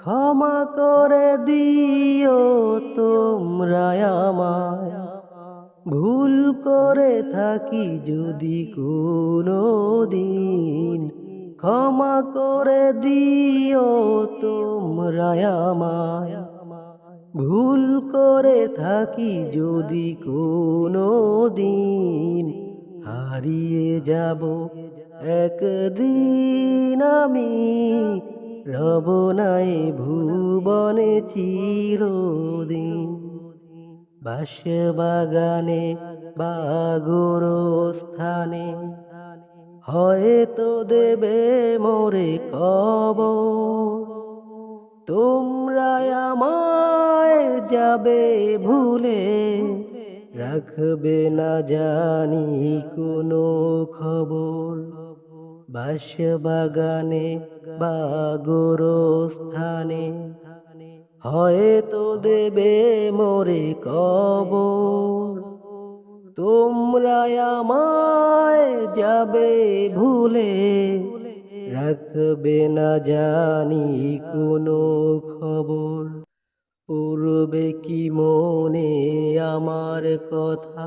ক্ষমা করে দিও তোমরা আমায়। ভুল করে থাকি যদি কোনো দিন। ক্ষমা করে দিও তোমরা আমায়। ভুল করে থাকি যদি কোনো দিন। হারিয়ে যাব একদিন আমি। রব নাই ভুবনে চিরদিন। বাস বাগানে বাগর স্থানে হয়তো দেবে মোরে কব তোমরা আমায় যাবে ভুলে। রাখবে না জানি কোনো খবর। বাস বাগানে বাগর স্থানে হয়তো দেবে মোরে কব তোমরা আমায় যাবে ভুলে, রাখবে না জানি কোনো খবর। পূর্বে কি মনে আমার কথা?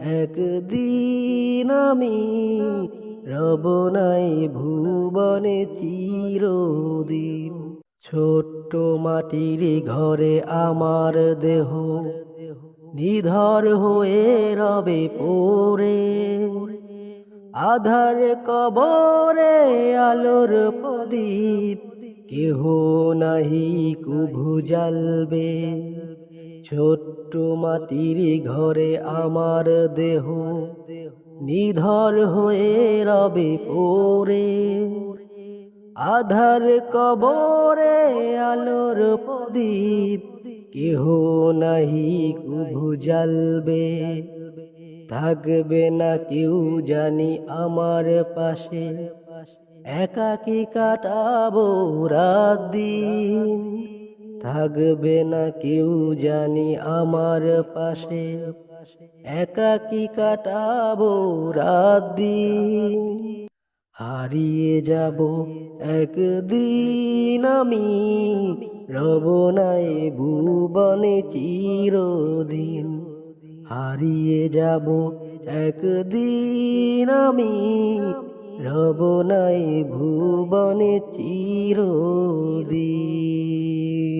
একদিন আমি রব নাই ভুবনে চিরদিন। ছোট্ট মাটির ঘরে আমার দেহ, নিধর হয়ে রবে পড়ে। আধার কবরে আলোর প্রদীপ, কেহ নাহি কুভু জ্বালবে। ছোট্ট মাটির ঘরে আমার দেহ নিধর হয়ে রবে পড়ে। আধার কবরে আলোর প্রদীপ, কেহ নাহি কুভু জ্বালবে। থাকবে না কেউ জানি আমার পাশে, একাকি কাটাবো রাত দিন। থাকবে না কেউ জানি আমার পাশে। একাকি কাটাবো রাত দিন? হারিয়ে যাব একদিন আমি, রব নাই ভুবনে চিরদিন। হারিয়ে যাব একদিন আমি, রব নাই ভুবনে চিরদিন।